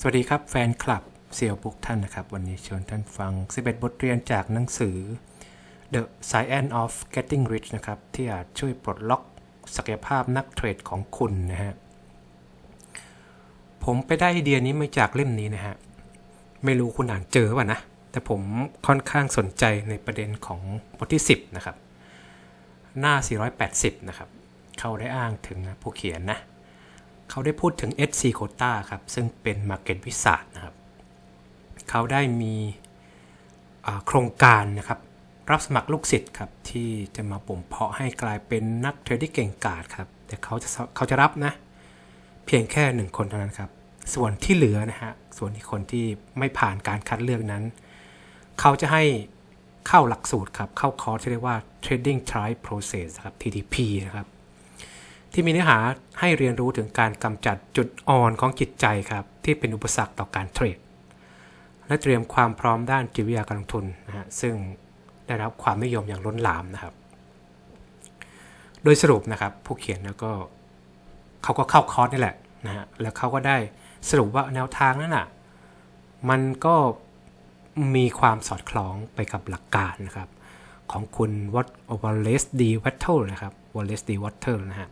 สวัสดีครับแฟนคลับเซียวบุกท่านนะครับ วันนี้ชวนท่านฟัง 11 บทเรียนจากหนังสือ The Science of Getting Rich นะครับ ที่อาจช่วยปลดล็อกศักยภาพนักเทรดของคุณนะฮะ ผมไปได้ไอเดียนี้มาจากเล่มนี้นะฮะ ไม่รู้คุณอ่านเจอป่ะนะ แต่ผมค่อนข้างสนใจในประเด็นของบทที่ 10 นะครับ หน้า 480 นะครับ เขาได้อ้างถึงผู้เขียนนะ เขาได้พูดถึง SC Quota ครับ ซึ่งเป็น Market w i z a r d นะครับ เขาได้มีโครงการนะครับ รับสมัครลูกศิษย์ครับ ที่จะมาบ่มเพาะให้กลายเป็นนักเทรดที่เก่งกาจครับ แต่เขาจะเขาจะรับนะ เพียงแค่หนึ่งคนเท่านั้นครับ ส่วนที่เหลือนะฮะ ส่วนที่คนที่ไม่ผ่านการคัดเลือกนั้น เขาจะให้เข้าหลักสูตรครับ เข้าคอร์สที่เรียกว่า Trading Trial Process ครับ TTP นะครับ ที่มีเนื้อหาให้เรียนรู้ถึงการกำจัดจุดอ่อนของจิตใจครับ ที่เป็นอุปสรรคต่อการเทรด และเตรียมความพร้อมด้านจิตวิทยาการลงทุนนะฮะซึ่งได้รับความนิยมอย่างล้นหลามนะครับ โดยสรุปนะครับ ผู้เขียนแล้วก็เขาก็เข้าคอร์สนี่แหละนะฮะแล้วเขาก็ได้สรุปว่าแนวทางนั้นอะมันก็มีความสอดคล้องไปกับหลักการนะครับ ของคุณวัตวอลเลสดีวัตเทิลนะครับวอลเลสดีวัตเทิลนะฮะ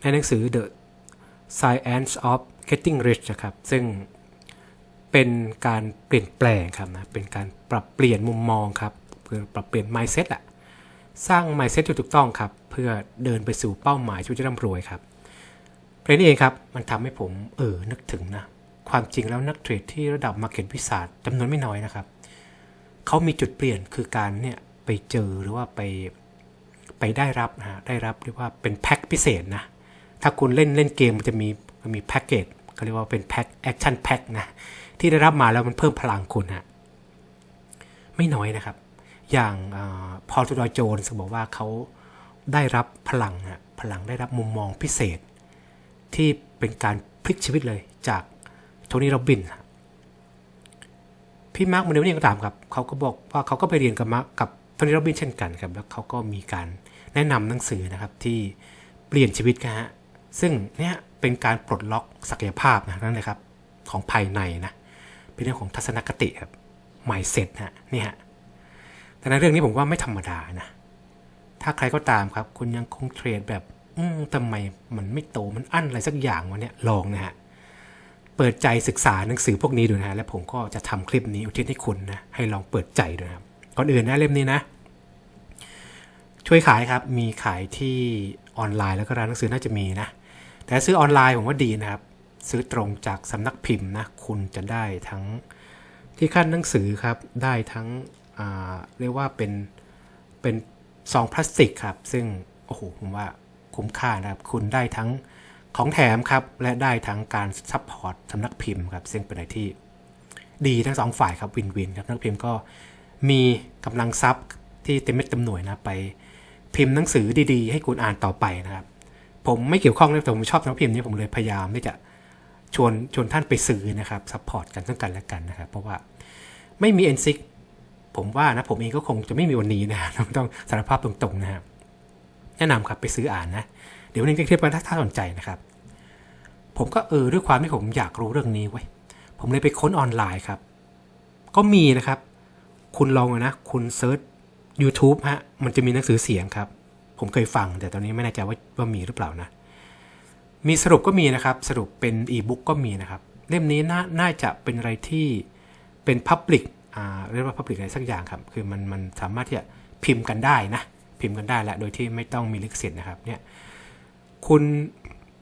ในหนังสือ The Science of Getting Rich นะครับ ซึ่งเป็นการเปลี่ยนแปลงครับนะ เป็นการปรับเปลี่ยนมุมมองครับ เพื่อปรับเปลี่ยน mindset อะสร้าง mindset ที่ถูกต้องครับ เพื่อเดินไปสู่เป้าหมายชีวิตที่ร่ำรวยครับเพราะนี้เองครับ มันทำให้ผมเออ นึกถึงนะ ความจริงแล้วนักเทรดที่ระดับ Market วิสาจำนวนไม่น้อยนะครับ เขามีจุดเปลี่ยนคือการเนี่ยไปเจอหรือว่าไปไปได้รับนะฮะได้รับเรียกว่าเป็นแพ็คพิเศษนะ ถ้าคุณเล่นเล่นเกมมันจะมีมันมีแพ็กเกจเขาเรียกว่าเป็นแพ็กแอคชั่นแพ็กนะ ที่ได้รับมาแล้วมันเพิ่มพลังคุณฮะไม่น้อยนะครับ อย่างพอลตูดอยโจนส์บอกว่าเขาได้รับพลังฮะพลังได้รับมุมมองพิเศษ ที่เป็นการพลิกชีวิตเลยจากโทนี่โรบินพี่มาร์คมันเดลนี่ก็ตามครับเขาก็บอกว่าเขาก็ไปเรียนกับมาร์คกับโทนี่โรบินเช่นกันครับแล้วเขาก็มีการแนะนำหนังสือนะครับที่เปลี่ยนชีวิตนะฮะ ซึ่งเนี่ยเป็นการปลดล็อกศักยภาพนะนั่นเลยครับของภายในนะเป็นเรื่องของทัศนคติครับ mindset นะนี่ฮะแต่ในเรื่องนี้ผมว่าไม่ธรรมดานะถ้าใครก็ตามครับ คุณยังคงเทรดแบบ อืมทำไมมันไม่โตมันอั้นอะไรสักอย่างวะเนี่ยลองนะฮะเปิดใจศึกษาหนังสือพวกนี้ดูนะฮะและผมก็จะทำคลิปนี้อุทิศให้คุณนะให้ลองเปิดใจดูนะครับก่อนอื่นนะเล่มนี้นะ ช่วยขายครับมีขายที่ออนไลน์แล้วก็ร้านหนังสือน่าจะมีนะ แต่ซื้อออนไลน์ผมว่าดีนะครับ ซื้อตรงจากสำนักพิมพ์นะ คุณจะได้ทั้งที่ขั้นหนังสือครับ ได้ทั้งเรียกว่าเป็นเป็นซองพลาสติกครับ ซึ่งโอ้โหผมว่าคุ้มค่านะครับ คุณได้ทั้งของแถมครับ และได้ทั้งการซัพพอร์ตสำนักพิมพ์ครับ ซึ่งเป็นอะไรที่ดีทั้งสองฝ่ายครับวินวินครับนักพิมพ์ก็มีกำลังทรัพย์ที่เต็มเม็ดเต็มหน่วยนะไป พิมพ์หนังสือดีๆ ให้คุณอ่านต่อไปนะครับ ผมไม่เกี่ยวข้องเลยแต่ผมชอบนักพิมพ์นี้ผมเลยพยายามที่จะชวนชวนท่านไปซื้อนะครับซัพพอร์ตกันทั้งกันและกันนะครับเพราะว่าไม่มี n อ i ผมว่านะผมเองก็คงจะไม่มีวันนี้นะต้องสารภาพตรงๆนะครับแนะนำครับไปซื้ออ่านนะ เดี๋ยววันนี้จะเทียบกันถ้าสนใจนะครับ ผมก็เออด้วยความที่ผมอยากรู้เรื่องนี้ไว้ผมเลยไปค้นออนไลน์ครับ ก็มีนะครับ คุณลองนะ คุณเซิร์ช YouTube ฮะ มันจะมีหนังสือเสียงครับ ผมเคยฟัง แต่ตอนนี้ไม่แน่ใจว่าว่ามีหรือเปล่านะ มีสรุปก็มีนะครับ สรุปเป็นอีบุ๊กก็มีนะครับ เล่มนี้น่านาจะเป็นอะไรที่เป็นพับลิกอ่าเรียกว่าพับลิกอะไรสักอย่างครับ คือมันมันสามารถที่จะพิมพ์กันได้นะ พิมพ์กันได้และโดยที่ไม่ต้องมีลิขสิทธิ์นะครับเนี่ยคุณ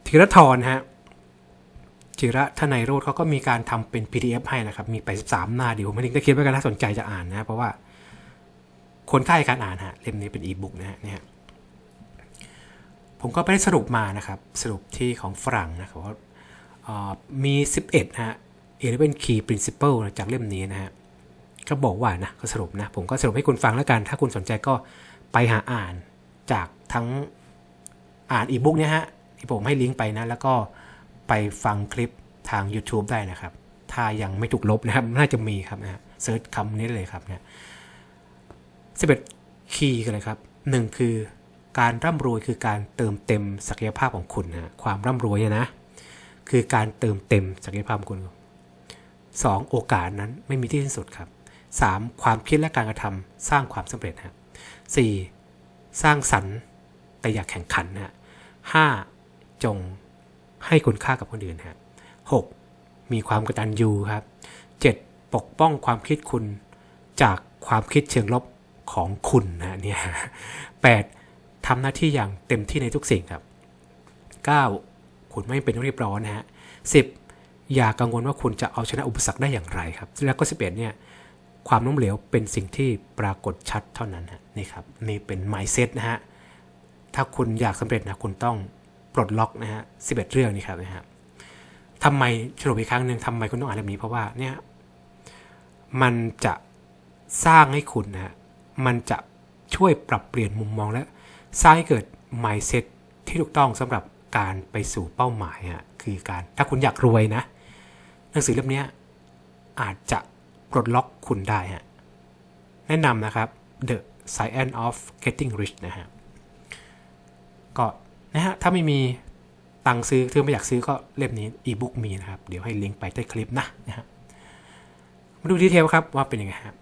ธีรทรฮะจิระทนายโรธเขาก็มีการทำเป็น PDF ให้นะครับ มีไป13หน้าเดียวผมไม่ได้คิดว่าก็น่าสนใจจะอ่านนะ เพราะว่าคนค่ายการอ่านฮะเล่มนี้เป็นอีบุ๊กนะฮะเนี่ย ผมก็ไปได้สรุปมานะครับ สรุปที่ของฝรั่งนะครับว่ามี 11ฮะ11 key principle จากเล่มนี้นะฮะก็บอกว่านะก็สรุปนะ ผมก็สรุปให้คุณฟังแล้วกัน ถ้าคุณสนใจก็ไปหาอ่านจากทั้งอ่านอีบุ๊กเนี่ยฮะ ที่ผมให้ลิงก์ไปนะ แล้วก็ไปฟังคลิปทาง YouTube ได้นะครับ ถ้ายังไม่ถูกลบนะครับ น่าจะมีครับนะเซิร์ชคำนี้เลยครับเนี่ย11คีย์กันเลยครับหนึ่งคือ การร่ำรวยคือการเติมเต็มศักยภาพของคุณนะความร่ำรวยนะ คือการเติมเต็มศักยภาพของคุณ 2. โอกาสนั้นไม่มีที่สิ้นสุดครับ 3. ความคิดและการกระทำสร้างความสำเร็จครับ 4. สร้างสรรค์แต่อย่าแข่งขันนะฮะ 5. จงให้คุณค่ากับคนอื่นฮะ 6. มีความกตัญญูครับ 7. ปกป้องความคิดคุณจากความคิดเชิงลบของคุณนะเนี่ย 8. ทำหน้าที่อย่างเต็มที่ในทุกสิ่งครับ 9. คุณไม่เป็นต้องรีบร้อนนะฮะ 10. อย่ากังวลว่าคุณจะเอาชนะอุปสรรคได้อย่างไรครับ แล้วก็11เนี่ยความล้มเหลวเป็นสิ่งที่ปรากฏชัดเท่านั้นฮะนี่ครับนี่เป็น mindset นะฮะถ้าคุณอยากสำเร็จนะคุณต้องปลดล็อกนะฮะ11เรื่องนี้ครับนะฮะทำไมสรุปอีกครั้งหนึ่งทำไมคุณต้องอ่านเล่มนี้เพราะว่าเนี่ยมันจะสร้างให้คุณนะฮะมันจะช่วยปรับเปลี่ยนมุมมองและ สร้างให้เกิด mindset ที่ถูกต้องสำหรับการไปสู่เป้าหมายฮะคือการถ้าคุณอยากรวยนะ หนังสือเล่มนี้อาจจะปลดล็อกคุณได้ฮะแนะนำนะครับ The Science of Getting Rich นะฮะก็นะฮะถ้าไม่มีตังค์ซื้อถ้าไม่อยากซื้อก็เล่มนี้อีบุ๊กมีนะครับ เดี๋ยวให้ลิงก์ไปใต้คลิปนะนะฮะมาดูดีเทลครับว่าเป็นยังไงครับ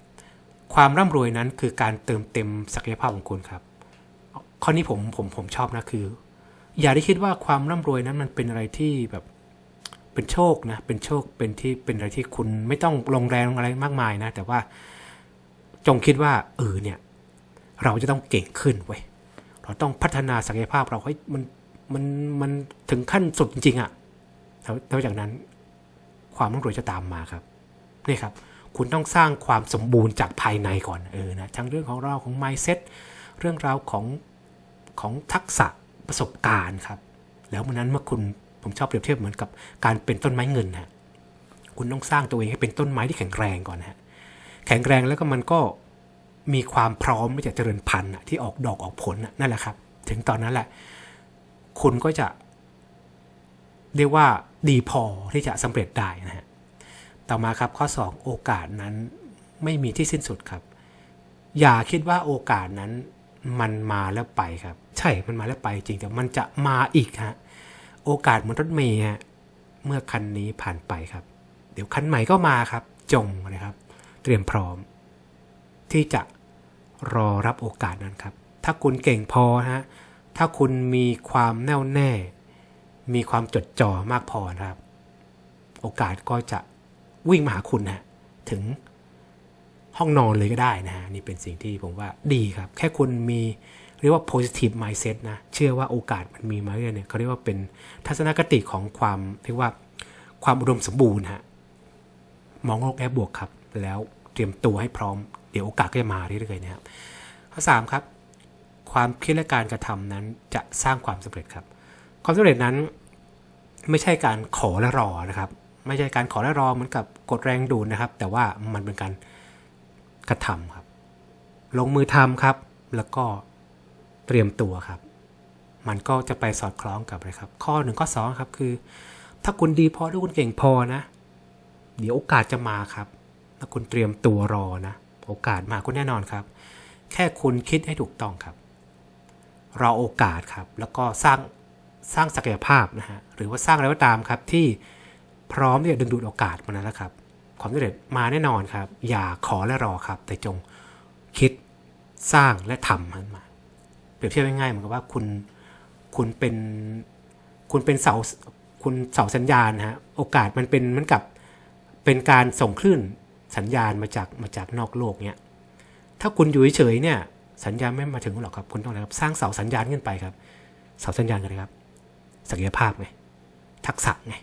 ความร่ำรวยนั้นคือการเติมเต็มศักยภาพของคุณครับ ข้อนี้ผมผมผมชอบนะคือ อย่าได้คิดว่าความร่ำรวยนั้นมันเป็นอะไรที่แบบเป็นโชคนะเป็นโชคเป็นที่เป็นอะไรที่คุณไม่ต้องลงแรงอะไรมากมายนะ แต่ว่าจงคิดว่าเออเนี่ย เราจะต้องเก่งขึ้นเว้ยเราต้องพัฒนาศักยภาพเราให้มันมันมันถึงขั้นสุดจริงๆอะ่ะแล้วแล้วจากนั้นความร่ำรวยจะตามมาครับนี่ครับ คุณต้องสร้างความสมบูรณ์จากภายในก่อนเออนะทั้งเรื่องของเราของ mindset เรื่องราวของ ของทักษะประสบการณ์ครับ แล้ววันนั้นเมื่อคุณผมชอบเปรียบเทียบเหมือนกับการเป็นต้นไม้เงินฮะคุณต้องสร้างตัวเองให้เป็นต้นไม้ที่แข็งแรงก่อนฮะแข็งแรงแล้วก็มันก็มีความพร้อมที่จะเจริญพันธุ์อะที่ออกดอกออกผลนั่นแหละครับ ถึงตอนนั้นแหละ คุณก็จะเรียกว่าดีพอที่จะสำเร็จได้นะฮะต่อมาครับข้อ 2 โอกาสนั้นไม่มีที่สิ้นสุดครับ อย่าคิดว่าโอกาสนั้น มันมาแล้วไปครับ ใช่มันมาแล้วไปจริงแต่มันจะมาอีกฮะโอกาสเหมือนรถเมย์ฮะเมื่อคันนี้ผ่านไปครับ เดี๋ยวคันใหม่ก็มาครับ จงนะครับ เตรียมพร้อม ที่จะรอรับโอกาสนั้นครับ ถ้าคุณเก่งพอฮะถ้าคุณมีความแน่วแน่ มีความจดจ่อมากพอนะครับ โอกาสก็จะวิ่งมาหาคุณนะถึง ห้องนอนเลยก็ได้นะฮะนี่เป็นสิ่งที่ผมว่าดีครับ แค่คุณมีเรียกว่า positive mindset นะ เชื่อว่าโอกาสมันมีมาเรื่อยเนี่ยเขาเรียกว่าเป็นทัศนคติของความเรียกว่าความอุดมสมบูรณ์ฮะมองโลกแง่บวกครับ แล้วเตรียมตัวให้พร้อม เดี๋ยวโอกาสก็จะมาเรื่อยๆนะครับข้อสามครับ ความคิดและการกระทำนั้นจะสร้างความสำเร็จครับ ความสำเร็จนั้นไม่ใช่การขอและรอนะครับ ไม่ใช่การขอและรอเหมือนกับกดแรงดูดนะครับ แต่ว่ามันเป็นการ กระทำครับ ลงมือทำครับ แล้วก็เตรียมตัวครับ มันก็จะไปสอดคล้องกับอะไรครับ ข้อหนึ่งข้อสองครับคือ ถ้าคุณดีพอถ้าคุณเก่งพอนะ เดี๋ยวโอกาสจะมาครับ ถ้าคุณเตรียมตัวรอนะ โอกาสมาคุณแน่นอนครับ แค่คุณคิดให้ถูกต้องครับรอโอกาสครับ แล้วก็สร้างสร้างศักยภาพนะฮะหรือว่าสร้างอะไรก็ตามครับที่พร้อมที่จะดึงดูดโอกาสมานั้นแล้วครับ ความสำเร็จมาแน่นอนครับ อย่าขอและรอครับ แต่จงคิดสร้างและทำมันมา เปรียบเทียบง่ายๆเหมือนกับว่าคุณคุณเป็นคุณเป็นเสาคุณเสาสัญญาณฮะโอกาสมันเป็นเหมือนกับเป็นการส่งคลื่นสัญญาณมาจากมาจากนอกโลกเนี่ยถ้าคุณอยู่เฉยๆเนี่ย สัญญาณไม่มาถึงหรอกครับ คุณต้องอะไรครับสร้างเสาสัญญาณขึ้นไปครับ เสาสัญญาณกันเลยครับ ศักยภาพไงทักษะไง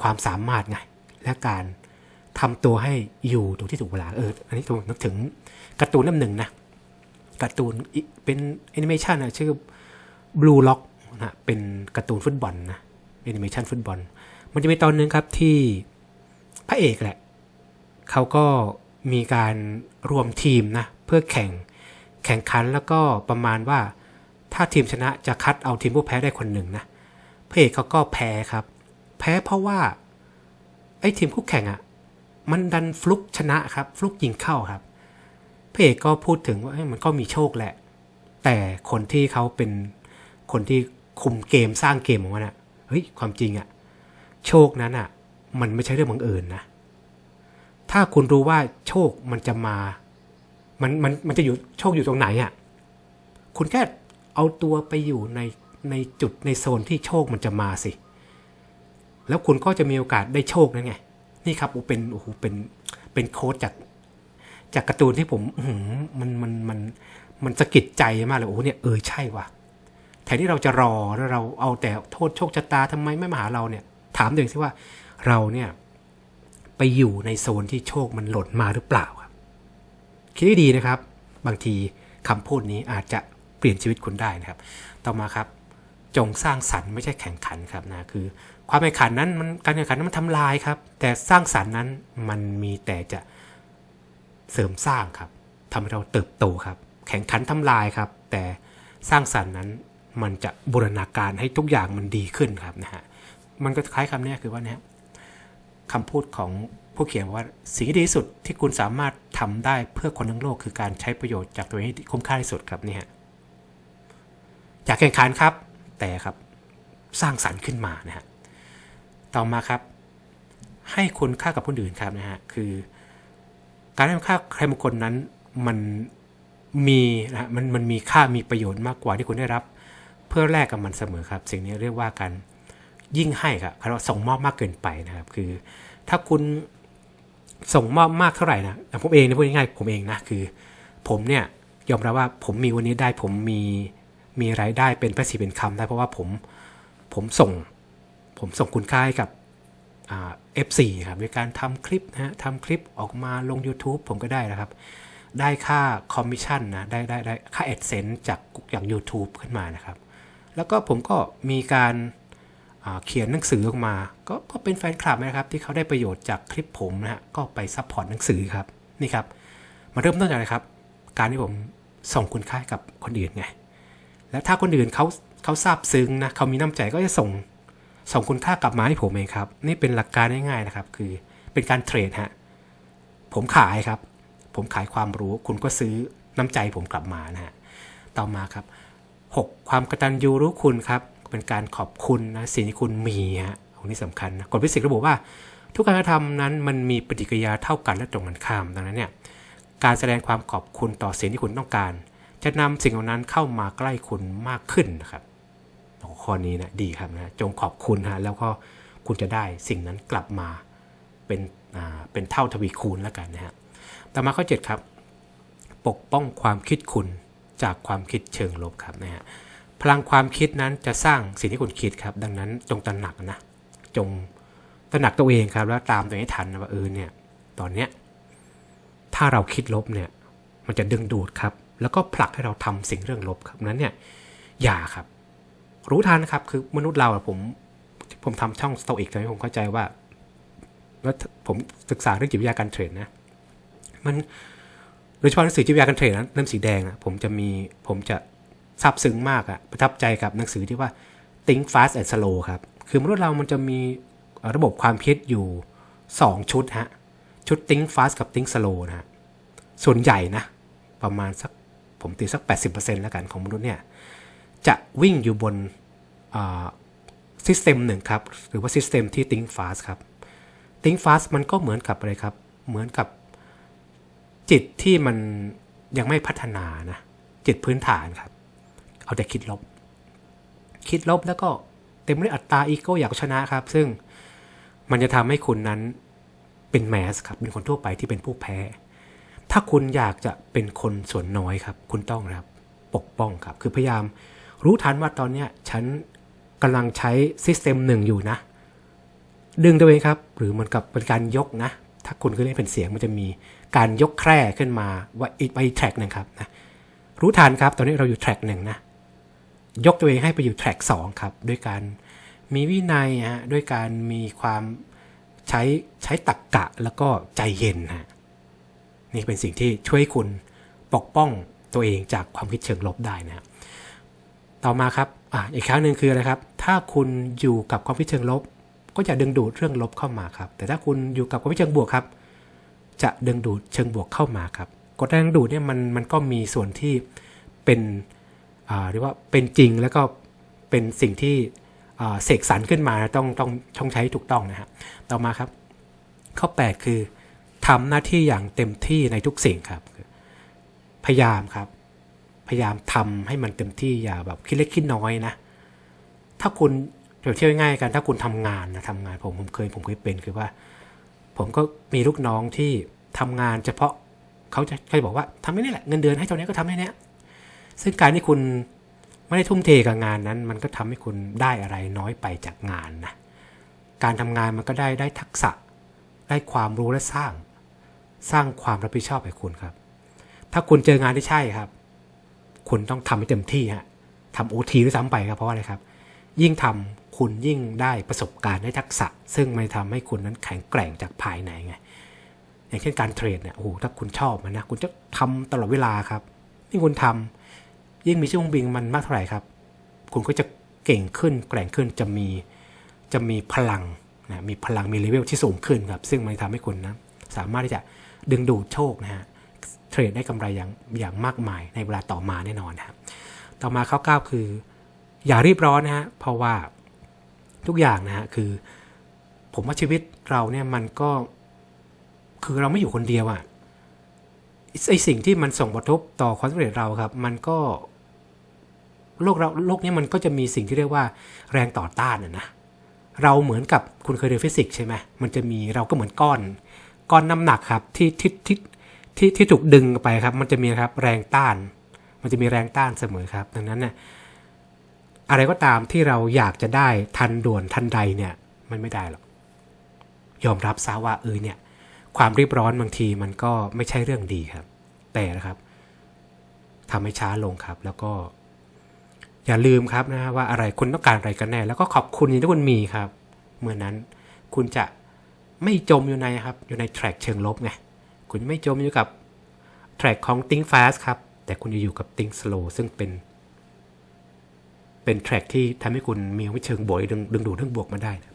ความสามารถไงและการ ทำตัวให้อยู่ตรงที่ถูกเวลาเอออันนี้ผมนึกถึงการ์ตูนเล่มหนึ่งนะการ์ตูนเป็นแอนิเมชันนะชื่อ Blue Lock นะเป็นการ์ตูนฟุตบอลนะแอนิเมชันฟุตบอล มันจะมีตอนหนึงครับที่พระเอกแหละเขาก็มีการรวมทีมนะเพื่อแข่งแข่งขันแล้วก็ประมาณว่าถ้าทีมชนะจะคัดเอาทีมผู้แพ้ได้คนหนึ่งนะพระเอกเขาก็แพ้ครับ แพ้เพราะว่าไอ้ทีมคู่แข่งอะ่ะ มันดันฟลุกชนะครับ ฟลุกยิงเข้าครับพระเอกก็พูดถึงว่ามันก็มีโชคแหละ แต่คนที่เขาเป็นคนที่คุมเกมสร้างเกมของมันอะ่ะเฮ้ยความจริงอะ่ะโชคนั้นอะ่ะมันไม่ใช่เรื่องบังเอิญนนะถ้าคุณรู้ว่าโชคมันจะมา มันมันมันจะอยู่โชคอยู่ตรงไหนอะคุณแค่เอาตัวไปอยู่ในในจุดในโซนที่โชคมันจะมาสิ แล้วคุณก็จะมีโอกาสได้โชคนั่นไง นี่ครับโอ้เป็นโอ้โหเป็นเป็นโค้ดจากจากการ์ตูนที่ผมหืมันมันมันมันสะกิดใจมากเลยโอ้โหเนี่ยเออใช่ว่ะแทนที่เราจะรอแล้วเราเอาแต่โทษโชคชะตาทำไมไม่มาหาเราเนี่ย ถามตัวเองสิว่าเราเนี่ย ไปอยู่ในโซนที่โชคมันหล่นมาหรือเปล่าครับคิดดีนะครับ บางทีคำพูดนี้อาจจะเปลี่ยนชีวิตคุณได้นะครับ ต่อมาครับ จงสร้างสรรค์ไม่ใช่แข่งขันครับนะคือ ความแข่งขันนั้นมันการแข่งขันนั้นมันทำลายครับ แต่สร้างสรรค์นั้นมันมีแต่จะเสริมสร้างครับทำให้เราเติบโตครับ แข่งขันทำลายครับ แต่สร้างสรรค์นั้นมันจะบูรณาการให้ทุกอย่างมันดีขึ้นครับนะฮะมันก็คล้ายคำนี้คือว่าเนี้ยคำพูดของผู้เขียนว่าสิ่งที่ดีที่สุดที่คุณสามารถทำได้เพื่อคนทั้งโลกคือการใช้ประโยชน์จากตัวเองให้คุ้มค่าที่สุดครับนี่ฮะอยากแข่งขันครับ แต่ครับสร้างสรรค์ขึ้นมานะฮะต่อมาครับ ให้คุณค่ากับคนอื่นครับนะฮะคือ การให้คุณค่าใครบางคนนั้นมันมีนะฮะมันมันมีค่ามีประโยชน์มากกว่าที่คุณได้รับ เพื่อแลกกับมันเสมอครับ สิ่งนี้เรียกว่าการยิ่งให้ครับเราส่งมอบมากเกินไปนะครับ คือ ถ้าคุณส่งมอบมากเท่าไหร่นะอย่ผมเองนะพูดง่ายๆผมเองนะคือ ผมเนี่ยยอมรับว่าผมมีวันนี้ได้ผมมี มีรายได้เป็นพระสีเป็นคำได้เพราะว่าผมผมส่งผมส่งคุณค่าให้กับเอ่า F4 ครับด้วยการทำคลิปนะฮะทำคลิปออกมาลง YouTube ผมก็ได้นะครับ ได้ค่าคอมมิชชั่นนะได้ได้ได้ค่า AdSense จากอย่าง YouTube ขึ้นมานะครับ แล้วก็ผมก็มีการเขียนหนังสือออกมาก็ก็เป็นแฟนคลับนะครับ ที่เขาได้ประโยชน์จากคลิปผมนะฮะก็ไปซัพพอร์ตหนังสือครับนี่ครับ มาเริ่มต้นจากอะไรครับ การที่ผมส่งคุณค่ากับคนอื่นไง แล้วถ้าคนอื่นเขาเขาซาบซึ้งนะเขามีน้ำใจก็จะส่งส่งคุณค่ากลับมาให้ผมเองครับ นี่เป็นหลักการง่ายๆนะครับ คือเป็นการเทรดฮะผมขายครับ ผมขายความรู้คุณก็ซื้อน้ำใจผมกลับมานะฮะต่อมาครับ 6. ความกระตัญญูรู้คุณครับ เป็นการขอบคุณนะสิ่งที่คุณมีฮะตรงนี้สำคัญนะกฎฟิสิกส์ระบุว่า ทุกการกระทำนั้นมันมีปฏิกิริยาเท่ากันและตรงกันข้ามดังนั้นเนี่ยการแสดงความขอบคุณต่อสิ่งที่คุณต้องการ จะนำสิ่งเหล่านั้นเข้ามาใกล้คุณมากขึ้นนะครับโอ้ข้อนี้นะดีครับนะจงขอบคุณฮะแล้วก็คุณจะได้สิ่งนั้นกลับมาเป็นอ่าเป็นเท่าทวีคูณแล้วกันนะฮะต่อมาข้อ 7 ครับ ปกป้องความคิดคุณจากความคิดเชิงลบครับนะฮะพลังความคิดนั้นจะสร้างสิ่งที่คุณคิดครับ ดังนั้นจงตระหนักนะจงตระหนักตัวเองครับ แล้วตามตัวเองให้ทันนะว่าเออเนี่ยตอนเนี้ยถ้าเราคิดลบเนี่ยมันจะดึงดูดครับ แล้วก็ผลักให้เราทำสิ่งเรื่องลบครับนั้นเนี่ยอย่าครับ รู้ทันครับคือมนุษย์เราผม ผมทำช่องสโตอิกตอนนี้ผมเข้าใจว่าแล้วผมศึกษาเรื่องจิตวิทยาการเทรดนะ มันโดยเฉพาะหนังสือจิตวิทยาการเทรดนะเล่มสีแดงนะผมจะมีผมจะซาบซึ้งมากอะประทับใจกับหนังสือที่ว่า Think Fast and Slow ครับ คือมนุษย์เรามันจะมีระบบความคิดอยู่ 2 ชุดฮะ ชุด Think Fast กับ Think Slow นะฮะส่วนใหญ่นะ ประมาณสัก ผมตีสัก 80%แล้วกันของมนุษย์เนี่ย จะวิ่งอยู่บนซิสเต็มหนึ่งครับ หรือว่าซิสเต็มที่ Think Fast ครับ Think Fast มันก็เหมือนกับอะไรครับ เหมือนกับจิตที่มันยังไม่พัฒนานะ จิตพื้นฐานครับ เอาแต่คิดลบ คิดลบแล้วก็เต็มด้วยอัตตาอีโก้อยากชนะครับ ซึ่งมันจะทำให้คุณนั้นเป็นแมสครับ เป็นคนทั่วไปที่เป็นผู้แพ้ ถ้าคุณอยากจะเป็นคนส่วนน้อยครับ คุณต้องครับปกป้องครับ คือพยายามรู้ทันว่าตอนเนี้ยฉันกำลังใช้ซิสเต็มหนึ่งอยู่นะ ดึงตัวเองครับ หรือเหมือนกับเป็นการยกนะ ถ้าคุณเคยเล่นเป็นเสียงมันจะมีการยกแคร่ขึ้นมาว่าอีกไปแทร็กหนึ่งครับนะรู้ทันครับ ตอนนี้เราอยู่แทร็กหนึ่งนะยกตัวเองให้ไปอยู่แทร็กสองครับด้วยการมีวินัยฮะด้วยการมีความใช้ใช้ตักกะแล้วก็ใจเย็นฮะ นี่เป็นสิ่งที่ช่วยคุณปกป้องตัวเองจากความคิดเชิงลบได้นะฮะต่อมาครับออีกครั้งหนึ่งคืออะไรครับ ถ้าคุณอยู่กับความคิดเชิงลบ ก็จะดึงดูดเรื่องลบเข้ามาครับ แต่ถ้าคุณอยู่กับความคิดเชิงบวกครับ จะดึงดูดเชิงบวกเข้ามาครับกฎแรงดึงดูดเนี่ยมันมันก็มีส่วนที่เป็นอ่าเรียกว่าเป็นจริงแล้วก็เป็นสิ่งที่เสกสรรขึ้นมาต้องต้องต้องใช้ถูกต้องนะฮะต่อมาครับ ข้อ 8 คือ ทำหน้าที่อย่างเต็มที่ในทุกสิ่งครับ พยายามครับ พยายามทำให้มันเต็มที่อย่าแบบคิดเล็กคิดน้อยนะ ถ้าคุณเปรียบเทียบง่ายกันถ้าคุณทำงานนะทำงานผมผมเคยผมเคยเป็นคือว่า ผมก็มีลูกน้องที่ทำงานเฉพาะเขาจะเขาจะบอกว่าทำไม่นี่แหละเงินเดือนให้เท่านี้ก็ทำแค่นี้ซึ่งการที่คุณไม่ได้ทุ่มเทกับงานนั้น มันก็ทำให้คุณได้อะไรน้อยไปจากงานนะการทำงานมันก็ได้ได้ทักษะ ได้ความรู้และสร้าง สร้างความรับผิดชอบให้คุณครับ ถ้าคุณเจองานที่ใช่ครับ คุณต้องทำให้เต็มที่ฮะทำโอทีด้วยซ้ำไปครับเพราะว่าอะไรครับ ยิ่งทำคุณยิ่งได้ประสบการณ์ได้ทักษะ ซึ่งมันทำให้คุณนั้นแข็งแกร่งจากภายในไง อย่างเช่นการเทรดเนี่ยโอ้โหถ้าคุณชอบมันนะคุณจะทำตลอดเวลาครับยิ่งคุณทำยิ่งมีช่วงบิงมันมากเท่าไหร่ครับ คุณก็จะเก่งขึ้นแกร่งขึ้นจะมีจะมีพลังนะมีพลังมีเลเวลที่สูงขึ้นครับ ซึ่งมันทำให้คุณนะสามารถที่จะ ดึงดูดโชคนะฮะเทรดได้กำไรอย่างอย่างมากมายในเวลาต่อมาแน่นอนครับต่อมาข้อ9คือ อย่ารีบร้อนนะฮะเพราะว่าทุกอย่างนะฮะคือ ผมว่าชีวิตเราเนี่ยมันก็คือเราไม่อยู่คนเดียวอะไอสิ่งที่มันส่งผลกระทบต่อความสำเร็จเราครับ มันก็ โลกเราโลกนี้มันก็จะมีสิ่งที่เรียกว่าแรงต่อต้านอะนะเราเหมือนกับคุณเคยเรียนฟิสิกส์ใช่ไหมมันจะมีเราก็เหมือนก้อน ก้อนน้ำหนักครับที่ที่ที่ที่ที่ถูกดึงไปครับ มันจะมีครับแรงต้าน มันจะมีแรงต้านเสมอครับ ดังนั้นเนี่ยอะไรก็ตามที่เราอยากจะได้ทันด่วนทันใดเนี่ยมันไม่ได้หรอกยอมรับซะว่าเออเนี่ย ความรีบร้อนบางทีมันก็ไม่ใช่เรื่องดีครับ แต่นะครับทำให้ช้าลงครับ แล้วก็ อย่าลืมครับนะว่าอะไรคุณต้องการอะไรกันแน่ แล้วก็ขอบคุณที่คุณมีครับ เมื่อนั้นคุณจะ ไม่จมอยู่ในครับ อยู่ในแทร็กเชิงลบไง คุณไม่จมอยู่กับแทร็กของ think fast ครับ แต่คุณจะอยู่กับ think slow ซึ่งเป็น เป็นแทร็กที่ทำให้คุณมีวิเชิงบวกดึงดึงดูดเรื่องบวกมาได้นะ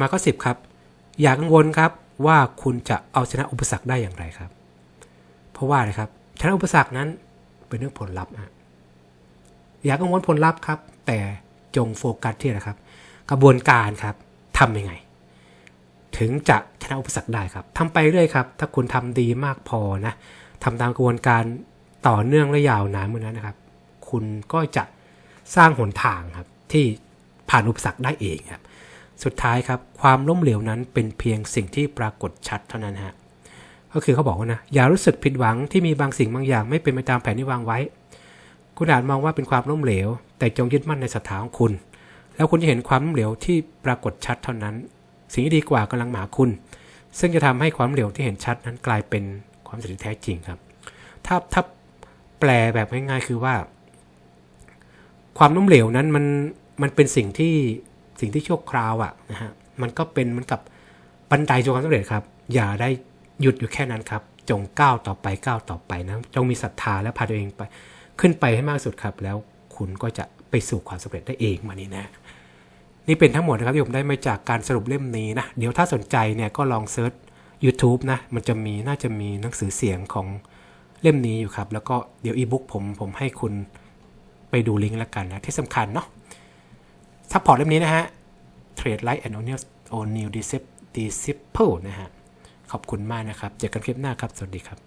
มาข้อสิบครับ อย่ากังวลครับว่าคุณจะเอาชนะอุปสรรคได้อย่างไรครับ เพราะว่าอะไรครับชนะอุปสรรคนั้นเป็นเรื่องผลลัพธ์ฮะอย่ากังวลผลลัพธ์ครับ แต่จงโฟกัสที่นะครับ กระบวนการครับ ทำยังไง ถึงจะชนะอุปสรรคได้ครับทำไปเรื่อยครับ ถ้าคุณทำดีมากพอนะทำตามกระบวนการต่อเนื่องและยาวนานเมื่อนั้นนะครับ คุณก็จะสร้างหนทางครับ ที่ผ่านอุปสรรคได้เองครับ สุดท้ายครับ ความล้มเหลวนั้นเป็นเพียงสิ่งที่ปรากฏชัดเท่านั้นฮะก็คือเขาบอกว่านะอย่ารู้สึกผิดหวังที่มีบางสิ่งบางอย่างไม่เป็นไปตามแผนที่วางไว้ คุณอาจมองว่าเป็นความล้มเหลว แต่จงยึดมั่นในศรัทธาของคุณ แล้วคุณจะเห็นความเหลวที่ปรากฏชัดเท่านั้น สิ่งที่ดีกว่ากำลังหมาคุณ ซึ่งจะทำให้ความเหลวที่เห็นชัดนั้นกลายเป็นความสำเร็จแท้จริงครับ ถ้าถ้าแปลแบบง่ายๆคือว่า ความล้มเหลวนั้นมันมันเป็นสิ่งที่สิ่งที่ชั่วคราวอะนะฮะมันก็เป็นเหมือนกับบันไดสู่ความสำเร็จครับ อย่าได้หยุดอยู่แค่นั้นครับ จงก้าวต่อไปก้าวต่อไปนะจงมีศรัทธาและพาตัวเองไป ขึ้นไปให้มากสุดครับ แล้วคุณก็จะไปสู่ความสำเร็จได้เองมานี่นะ นี่เป็นทั้งหมดนะครับที่ผมได้มาจากการสรุปเล่มนี้นะ เดี๋ยวถ้าสนใจเนี่ยก็ลองเซิร์ช YouTube นะ มันจะมีน่าจะมีหนังสือเสียงของเล่มนี้อยู่ครับ แล้วก็เดี๋ยวอีบุ๊กผมผมให้คุณไปดูลิงก์แล้วกันนะ ที่สำคัญเนาะซัพพอร์ตเล่มนี้นะฮะ Trade Light and O'Neill O'Neill Disciple นะฮะ ขอบคุณมากนะครับ เจอกันคลิปหน้าครับ สวัสดีครับ